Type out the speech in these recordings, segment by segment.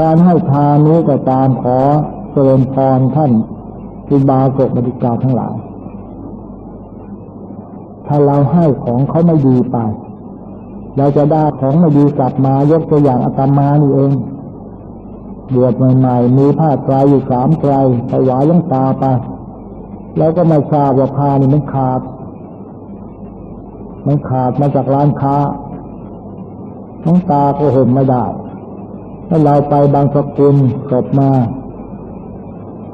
การให้ทานนี้ก็ตามขอเจริญพรท่านอุบาสกบริกาทั้งหลาย ถ้าเราให้ของเขาไม่ดีไป เราจะได้ของไม่ดีกลับมายกตัวอย่างอาตมานี่เองบวชใหม่ๆ มีผ้าไตรอยู่สามไตรถวายยังตาไป แล้วก็ไม่ทราบว่าผ้านี่มันขาด มันขาดมาจากร้านค้าน้องตาก็ห่มไม่ได้ ถ้าเราไปบางสกุลจบมา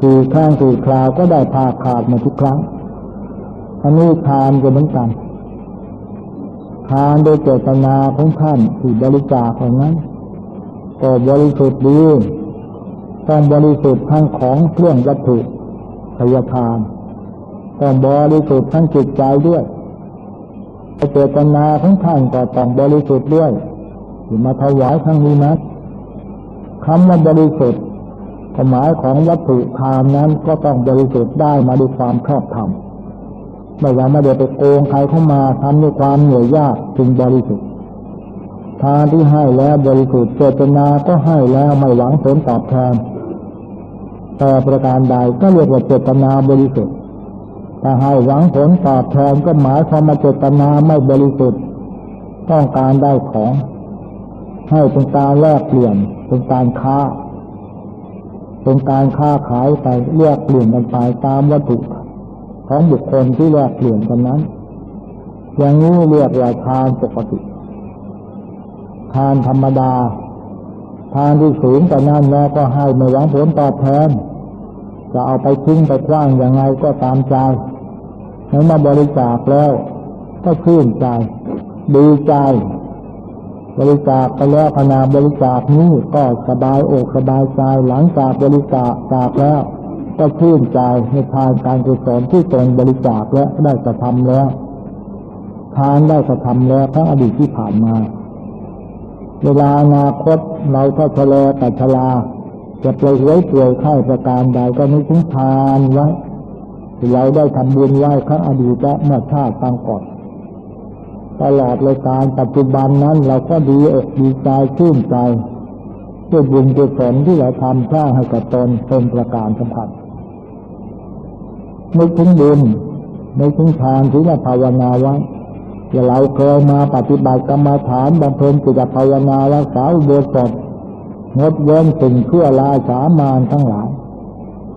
สี่ข้างสี่คราวก็ได้ผ้าขาดมาทุกครั้งอันนี้ทานก็เหมือนกันทานโดยเจตนาของท่านที่บริจาคอย่างนั้นก็บริสุทธิ์ดีต้องบริสุทธิ์ทั้งของเครื่องวัตถุพยาทานต้องบริสุทธิ์ทั้งจิตใจด้วยเจตนาของท่านก็ต้องบริสุทธิ์ด้วยที่มาถวายครั้งนี้นะ คำว่าบริสุทธิ์ความหมายของวัตถุทานนั้นก็ต้องบริสุทธิ์ได้มาด้วยความชอบธรรมไม่ว่าไม่ได้ไปโกงใครเข้ามาทำด้วยความเหนื่อยยากจึงบริสุทธิ์ทานที่ให้แล้วบริสุทธิ์เจตนาก็ให้แล้วไม่หวังผลตอบแทนแต่ประการใดก็เรียกว่าเจตนาบริสุทธิ์ถ้าให้หวังผลตอบแทนก็หมายความมาเจตนาไม่บริสุทธิ์ ต้องการได้ของ ให้เป็นการแลกเปลี่ยนเป็นการค้าเป็นการค้าขายไปแลกเปลี่ยนกันไปตามวัตถุของบุคคลที่แลกเปลี่ยนกันนั้น อย่างนี้เรียกว่าทานปกติ ทานธรรมดา ทานที่สูงแต่นั้นแล้วก็ให้ไม่หวังผลตอบแทน จะเอาไปทิ้งไปกว้างอย่างไรก็ตามใจให้มาบริจาคแล้ว ก็ชื่นใจ ดีใจ บริจาคไปแล้วขณะบริจาคนี้ก็สบายอกสบายใจหลังจากบริจาคจากแล้ว ก็ชื่นใจในทานการกุศลที่ตนบริจาคและได้กระทำแล้วทานได้กระทำแล้วทั้งอดีตที่ผ่านมา เวลาอนาคตเราก็ชะลอแต่ชลา จะปล่อยไว้ป่วยไข้ประการใดก็ไม่ถึงทานไว้เราได้ทำบุญไว้ครั้งอดีตและเมื่อชาติตั้งก่อน ตลอดเลยการปัจจุบันนั้น เราก็ดีอกดีใจชื่นใจด้วยบุญกุศลที่เราทำสร้างให้กับตนเป็นประการสำคัญนึกถึงบุญนึกถึงทานที่เราภาวนาไว้ว่าเราเคยมาปฏิบัติกรรมฐานบำเพ็ญจิตภาวนารักษาอุโบสถงดเว้นสิ่งชั่วลาสามานทั้งหลาย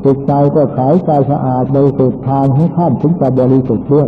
จิตใจก็ใสใจสะอาดบริสุทธิ์ทานของท่านถึงจะบริสุทธิ์ด้วย